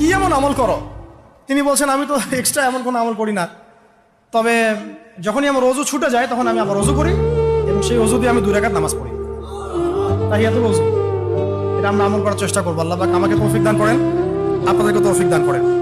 কি এমন আমল করো? তিনি বলছেন, আমি তো এক্সট্রা এমন কোনো আমল করি না। তবে যখনই আমার রোজু ছুটে যায়, তখন আমি আমার রজু করি এবং সেই রজু দিয়ে আমি দুই রাকাত নামাজ পড়ি। তাই রোজু। এটা আমরা আমল করার চেষ্টা করব। আল্লাহ আমাকে তৌফিক দান করেন। আপনাদেরকে তৌফিক দান করেন।